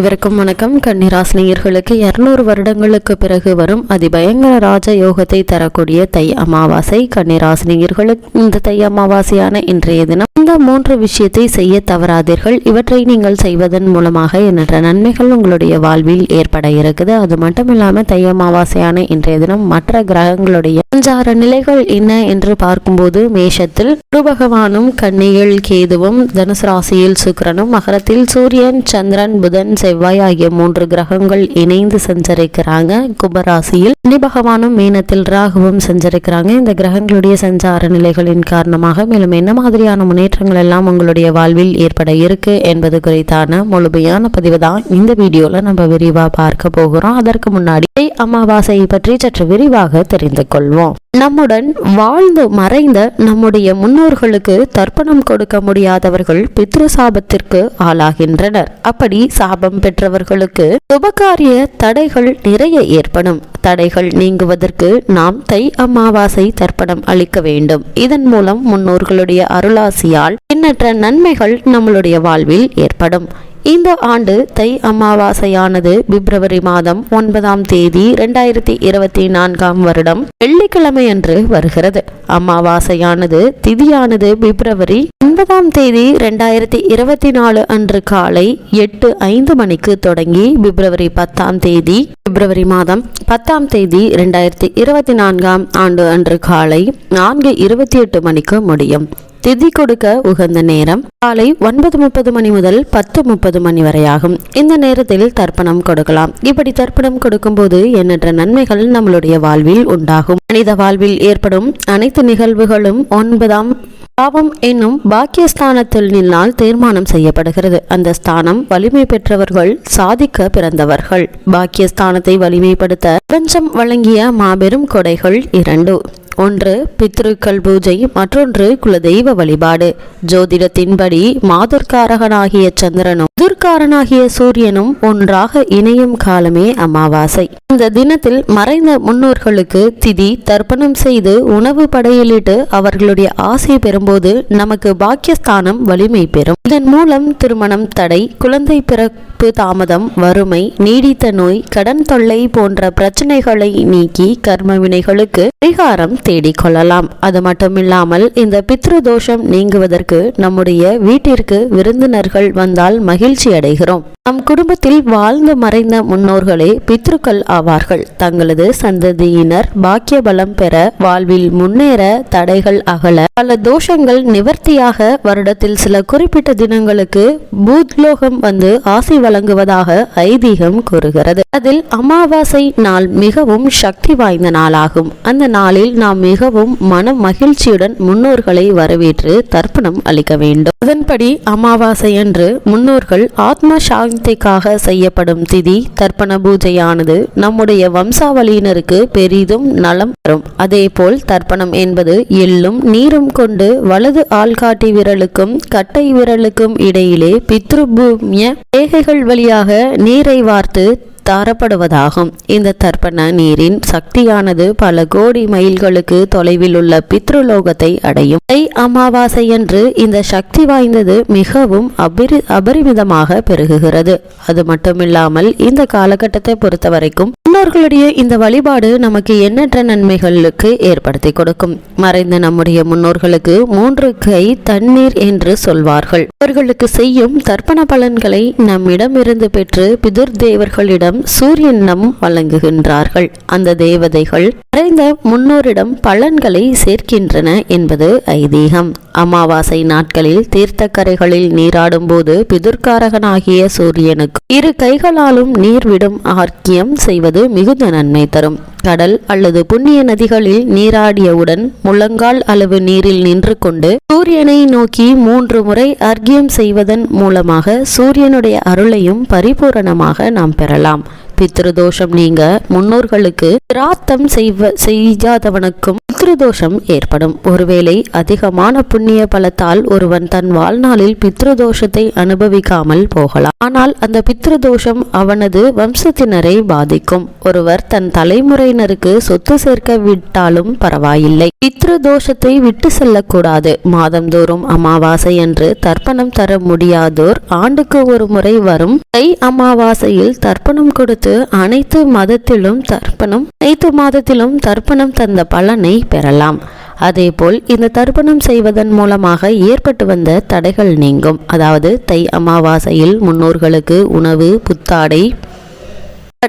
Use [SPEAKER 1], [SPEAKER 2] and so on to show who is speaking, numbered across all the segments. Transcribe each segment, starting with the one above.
[SPEAKER 1] இவருக்கும் வணக்கம். கன்னிராசினியர்களுக்கு இருநூறு வருடங்களுக்கு பிறகு வரும் அதிபயங்கர ராஜ யோகத்தை தரக்கூடிய தை அமாவாசை. கன்னிராசினியர்களுக்கு இந்த தை அமாவாசையான இன்றைய தினம் இந்த மூன்று விஷயத்தை செய்ய தவறாதீர்கள். இவற்றை நீங்கள் செய்வதன் மூலமாக எண்ணற்ற நன்மைகள் உங்களுடைய வாழ்வில் ஏற்பட இருக்குது. அது மட்டும் தை அமாவாசையான இன்றைய தினம் மற்ற கிரகங்களுடைய சஞ்சார நிலைகள் என்ன என்று பார்க்கும்போது மேஷத்தில் குரு பகவானும் கன்னியில் கேதுவும் தனுசு ராசியில் சுக்கிரனும் மகரத்தில் சூரியன் சந்திரன் புதன் செவ்வாய் ஆகிய மூன்று கிரகங்கள் இணைந்து சஞ்சரிக்கிறாங்க. குபராசியில் சனி பகவானும் மீனத்தில் ராகுவும் சஞ்சரிக்கிறாங்க. இந்த கிரகங்களுடைய சஞ்சார நிலைகளின் காரணமாக மேலும் என்ன மாதிரியான முன்னேற்றங்கள் எல்லாம் உங்களுடைய வாழ்வில் ஏற்பட இருக்கு என்பது குறித்தான முழுமையான பதிவு தான் இந்த வீடியோல நம்ம விரிவா பார்க்க போகிறோம். அதற்கு முன்னாடி அமாவாசையை பற்றி சற்று விரிவாக தெரிந்து கொள்வோம். நம்முடன் வாழ்ந்து மறைந்த நம்முடைய முன்னோர்களுக்கு தர்ப்பணம் கொடுக்க முடியாதவர்கள் பித்ரு சாபத்திற்கு ஆளாகின்றனர். அப்படி சாபம் பெற்றவர்களுக்கு சுபகாரிய தடைகள் நிறைய ஏற்படும். தடைகள் நீங்குவதற்கு நாம் தை அமாவாசை தர்ப்பணம் அளிக்க வேண்டும். இதன் மூலம் முன்னோர்களுடைய அருளாசியால் எண்ணற்ற நன்மைகள் நம்மளுடைய வாழ்வில் ஏற்படும். இந்த ஆண்டு தை அமாவாசையானது பிப்ரவரி மாதம் ஒன்பதாம் தேதி இரண்டாயிரத்தி இருபத்தி நான்காம் வருடம் வெள்ளிக்கிழமை அன்று வருகிறது. அமாவாசையானது திதியானது பிப்ரவரி ஒன்பதாம் தேதி இரண்டாயிரத்தி இருபத்தி நாலு அன்று காலை எட்டு ஐந்து மணிக்கு தொடங்கி பிப்ரவரி பத்தாம் தேதி பிப்ரவரி மாதம் பத்தாம் தேதி இரண்டாயிரத்தி இருபத்தி நான்காம் ஆண்டு அன்று காலை நான்கு இருபத்தி எட்டு மணிக்கு முடியும். திதி கொடுக்க உகந்த நேரம் காலை ஒன்பது முப்பது மணி முதல் பத்து முப்பது மணி வரையாகும். இந்த நேரத்தில் தர்ப்பணம் கொடுக்கலாம். இப்படி தர்ப்பணம் கொடுக்கும்போது எண்ணற்ற நன்மைகள் நம்மளுடைய வாழ்வில் உண்டாகும். மனித வாழ்வில் ஏற்படும் அனைத்து நிகழ்வுகளும் ஒன்பதாம் பாவம் என்னும் பாக்கியஸ்தானத்தில் நின்னால் தீர்மானம் செய்யப்படுகிறது. அந்த ஸ்தானம் வலிமை பெற்றவர்கள் சாதிக்க பிறந்தவர்கள். பாக்கியஸ்தானத்தை வலிமைப்படுத்த பிரபஞ்சம் வழங்கிய மாபெரும் கொடைகள் இரண்டு. ஒன்று பித்ருக்கள் பூஜை மற்றொன்று குலதெய்வ வழிபாடு. ஜோதிடத்தின்படி மாதர்காரகனாகிய சந்திரனும் துர்காரனாகிய சூரியனும் ஒன்றாக இணையும் காலமே அமாவாசை. இந்த தினத்தில் மறைந்த முன்னோர்களுக்கு திதி தர்ப்பணம் செய்து உணவு படையலிட்டு அவர்களுடைய ஆசை பெறும்போது நமக்கு பாக்கியஸ்தானம் வலிமை பெறும். இதன் மூலம் திருமணம் தடை குழந்தை பிறப்பு தாமதம் வறுமை நீடித்த நோய் கடன் தொல்லை போன்ற பிரச்சனைகளை நீக்கி கர்ம வினைகளுக்கு பரிகாரம் தேடிக்கொள்ளலாம். அது மட்டுமில்லாமல் இந்த பித்ரு தோஷம் நீங்குவதற்கு நம்முடைய வீட்டிற்கு விருந்தினர்கள் வந்தால் மகிழ்ச்சி அடைகிறோம். நம் குடும்பத்தில் வாழ்ந்து மறைந்த முன்னோர்களே பித்ருக்கள் ஆவார்கள். தங்களது சந்ததியினர் பாக்கிய பலம் பெற வாழ்வில் முன்னேற தடைகள் அகல. பல தோஷங்கள் நிவர்த்தியாக வருடத்தில் சில குறிப்பிட்ட தினங்களுக்கு பூத்லோகம் வந்து ஆசை வழங்குவதாக ஐதீகம் கூறுகிறது. அதில் அமாவாசை நாள் மிகவும் சக்தி வாய்ந்த நாளாகும். அந்த நாளில் நாம் மிகவும் மன மகிழ்ச்சியுடன் முன்னோர்களை வரவேற்று தர்ப்பணம் அளிக்க வேண்டும். அதன்படி அமாவாசையன்று முன்னோர்கள் ஆத்ம சாந்திக்காக செய்யப்படும் திதி தர்ப்பண பூஜையானது நம்முடைய வம்சாவளியினருக்கு பெரிதும் நலம் தரும். அதேபோல் தர்ப்பணம் என்பது எள்ளும் நீரும் கொண்டு வலது ஆள்காட்டி விரலுக்கும் கட்டை விரலுக்கும் இடையிலே பித்ருபூமிய ரேகைகள் வழியாக நீரை வார்த்து தரப்படுவதாகும். இந்த தர்ப்பண நீரின் சக்தியானது பல கோடி மைல்களுக்கு தொலைவில் உள்ள பித்ருலோகத்தை அடையும். தை அமாவாசையன்று இந்த சக்தி வாய்ந்தது மிகவும் அபரி அபரிமிதமாக பெருகுகிறது. அது மட்டுமில்லாமல் இந்த காலகட்டத்தை பொறுத்தவரைக்கும் முன்னோர்களுடைய இந்த வழிபாடு நமக்கு எண்ணற்ற நன்மைகளுக்கு ஏற்படுத்தி கொடுக்கும். மறைந்த நம்முடைய முன்னோர்களுக்கு மூன்று கை தண்ணீர் என்று சொல்வார்கள். அவர்களுக்கு செய்யும் தர்ப்பண பலன்களை நம்மிடமிருந்து பெற்று பிதுர் தேவர்களிடம் சூரியனம் வழங்குகின்றார்கள். அந்த தேவதைகள் மறைந்த முன்னோரிடம் பலன்களை சேர்க்கின்றன என்பது ஐதீகம். அமாவாசை நாட்களில் தீர்த்தக்கரைகளில் நீராடும் போது பிதுர்காரகனாகிய சூரியனுக்கு இரு கைகளாலும் நீர் விடும் ஆர்க்கியம் செய்வது மிகுந்த நன்மை தரும். கடல் அல்லது புண்ணிய நதிகளில் நீராடியவுடன் முழங்கால் அளவு நீரில் நின்று கொண்டு சூரியனை நோக்கி மூன்று முறை அர்க்கியம் செய்வதன் மூலமாக சூரியனுடைய அருளையும் பரிபூரணமாக நாம் பெறலாம். பித்ருதோஷம் நீங்க முன்னோர்களுக்கு பிராத்தம் செய்வ செய்யாதவனுக்கும் பித்ருதோஷம் ஏற்படும். ஒருவேளை அதிகமான புண்ணிய பலத்தால் ஒருவன் தன் வாழ்நாளில் பித்ருதோஷத்தை அனுபவிக்காமல் போகலாம். ஆனால் அந்த பித்ருதோஷம் அவனது வம்சத்தினரை பாதிக்கும். ஒருவர் தன் தலைமுறையினருக்கு சொத்து சேர்க்க விட்டாலும் பரவாயில்லை. பித்ருதோஷத்தை விட்டு செல்லக்கூடாது. மாதந்தோறும் அமாவாசை என்று தர்ப்பணம் தர முடியாதோர் ஆண்டுக்கு ஒரு முறை வரும். தை அமாவாசையில் தர்ப்பணம் கொடுத்து அனைத்து மதத்திலும் தர்ப்பணம் அனைத்து மாதத்திலும் தர்ப்பணம் தந்த பலனை பெறலாம். அதேபோல் இந்த தர்ப்பணம் செய்வதன் மூலமாக ஏற்பட்டு வந்த தடைகள் நீங்கும். அதாவது தை அமாவாசையில் முன்னோர்களுக்கு உணவு புத்தாடை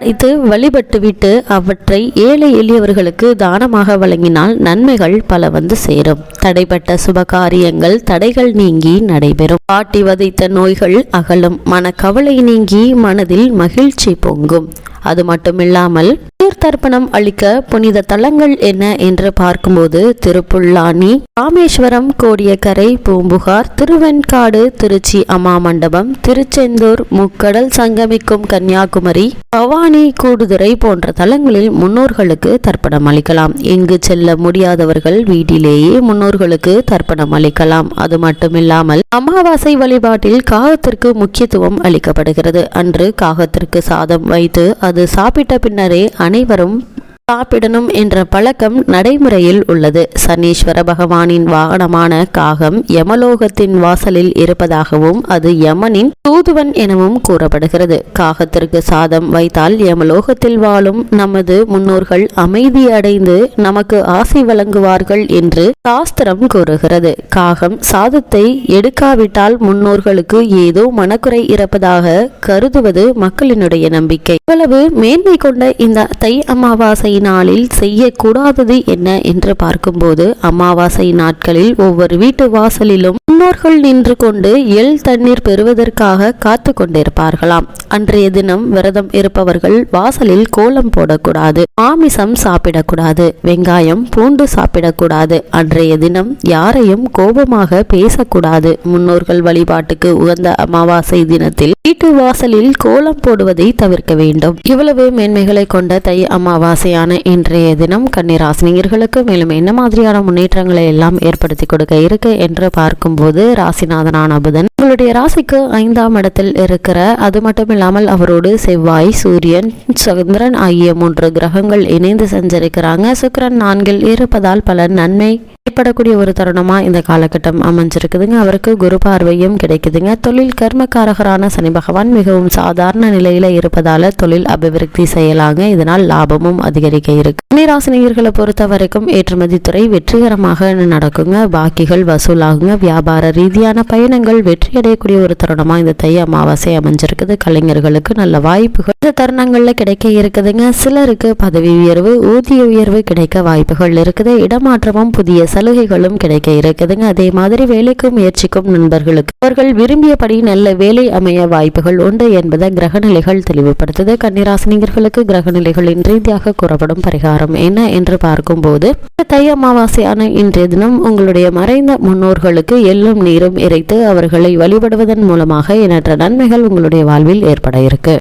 [SPEAKER 1] இது வழிபட்டுவிட்டு அவற்றை ஏழை எளியவர்களுக்கு தானமாக வழங்கினால் நன்மைகள் பல வந்து சேரும். தடைப்பட்ட சுபகாரியங்கள் தடைகள் நீங்கி நடைபெறும். பாட்டி வதைத்த நோய்கள் அகலும். மனக்கவலை நீங்கி மனதில் மகிழ்ச்சி பொங்கும். அது மட்டுமில்லாமல் தர்ப்பணம் அளிக்க புனித தலங்கள் என்ன என்று பார்க்கும்போது திருப்புல்லானி ராமேஸ்வரம் கோடியக்கரை பூம்புகார் திருவெண்காடு திருச்சி அம்மா மண்டபம் திருச்செந்தூர் முக்கடல் சங்கமிக்கும் கன்னியாகுமரி பவானி கூடுதுறை போன்ற தலங்களில் முன்னோர்களுக்கு தர்ப்பணம் அளிக்கலாம். இங்கு செல்ல முடியாதவர்கள் வீட்டிலேயே முன்னோர்களுக்கு தர்ப்பணம் அளிக்கலாம். அது மட்டுமில்லாமல் அமாவாசை வழிபாட்டில் காகத்திற்கு முக்கியத்துவம் அளிக்கப்படுகிறது. அன்று காகத்திற்கு சாதம் வைத்து அது சாப்பிட்ட பின்னரே அனைவரும் சாப்பிடணும் என்ற பழக்கம் நடைமுறையில் உள்ளது. சனீஸ்வர பகவானின் வாகனமான காகம் யமலோகத்தின் வாசலில் இருப்பதாகவும் அது யமனின் தூதுவன் எனவும் கூறப்படுகிறது. காகத்திற்கு சாதம் வைத்தால் யமலோகத்தில் வாழும் நமது முன்னோர்கள் அமைதி அடைந்து நமக்கு ஆசை வழங்குவார்கள் என்று சாஸ்திரம் கூறுகிறது. காகம் சாதத்தை எடுக்காவிட்டால் முன்னோர்களுக்கு ஏதோ மனக்குறை இருப்பதாக கருதுவது மக்களினுடைய நம்பிக்கை. இவ்வளவு மேன்மை கொண்ட இந்த தை அமாவாசை நாளில் செய்யக்கூடாதது என்ன என்று பார்க்கும்போது அமாவாசை நாட்களில் ஒவ்வொரு வீட்டு வாசலிலும் முன்னோர்கள் நின்று கொண்டு எள் தண்ணீர் பெறுவதற்காக காத்து கொண்டிருப்பார்களாம். அன்றைய தினம் விரதம் இருப்பவர்கள் வாசலில் கோலம் போடக்கூடாது ஆமிசம் சாப்பிடக்கூடாது வெங்காயம் பூண்டு சாப்பிடக்கூடாது. அன்றைய தினம் யாரையும் கோபமாக பேசக்கூடாது. முன்னோர்கள் வழிபாட்டுக்கு உகந்த அமாவாசை தினத்தில் வீட்டு வாசலில் கோலம் போடுவதை தவிர்க்க வேண்டும். இவ்வளவு மேன்மைகளை கொண்ட தை அமாவாசையான இன்றைய தினம் கன்னிராசினியர்களுக்கு மேலும் என்ன மாதிரியான முன்னேற்றங்களை எல்லாம் ஏற்படுத்தி கொடுக்க இருக்கு என்று பார்க்கும்போது ராசிநாதனான புதன் உங்களுடைய ராசிக்கு ஐந்தாம் இடத்தில் இருக்கிற அது மட்டும் இல்லாமல் அவரோடு செவ்வாய் சூரியன் சந்திரன் ஆகிய மூன்று கிரகங்கள் இணைந்து சஞ்சரிக்கிறாங்க. சுக்கரன் நான்கில் இருப்பதால் பல நன்மை ஏற்படக்கூடிய ஒரு தருணமா இந்த காலகட்டம் அமைஞ்சிருக்குதுங்க. அவருக்கு குரு பார்வையும் கிடைக்குதுங்க. தொழில் கர்மக்காரகரான சனி பகவான் மிகவும் சாதாரண நிலையில இருப்பதால தொழில் அபிவிருத்தி செய்யலாங்க. இதனால் லாபமும் அதிகரிக்க இருக்கு. கன்னிராசினியர்களை பொறுத்த வரைக்கும் ஏற்றுமதி துறை வெற்றிகரமாக நடக்குங்க. பாக்கிகள் வசூலாகுங்க. வியாபார ரீதியான பயணங்கள் வெற்றியடையக்கூடிய ஒரு தருணமா இந்த தை அமாவாசை அமைஞ்சிருக்குது. கலைஞர்களுக்கு நல்ல வாய்ப்புகள் இந்த தருணங்களில் கிடைக்க இருக்குதுங்க. சிலருக்கு பதவி உயர்வு ஊதிய உயர்வு கிடைக்க வாய்ப்புகள் இருக்குது. இடமாற்றமும் புதிய சலுகைகளும் கிடைக்க இருக்குதுங்க. அதே மாதிரி வேலைக்கும் முயற்சிக்கும் நண்பர்களுக்கு அவர்கள் விரும்பியபடி நல்ல வேலை அமைய வாய்ப்புகள் உண்டு என்பதை கிரகநிலைகள் தெளிவுபடுத்துது. கன்னிராசினியர்களுக்கு கிரகநிலைகளின் ரீதியாக கூறப்படும் பரிகாரம் என்ன என்று பார்க்கும்போது தை அமாவாசையான இன்றைய தினம் உங்களுடைய மறைந்த முன்னோர்களுக்கு எள்ளும் நீரும் இறைத்து அவர்களை வழிபடுவதன் மூலமாக எண்ணற்ற நன்மைகள் உங்களுடைய வாழ்வில் ஏற்பட இருக்கு.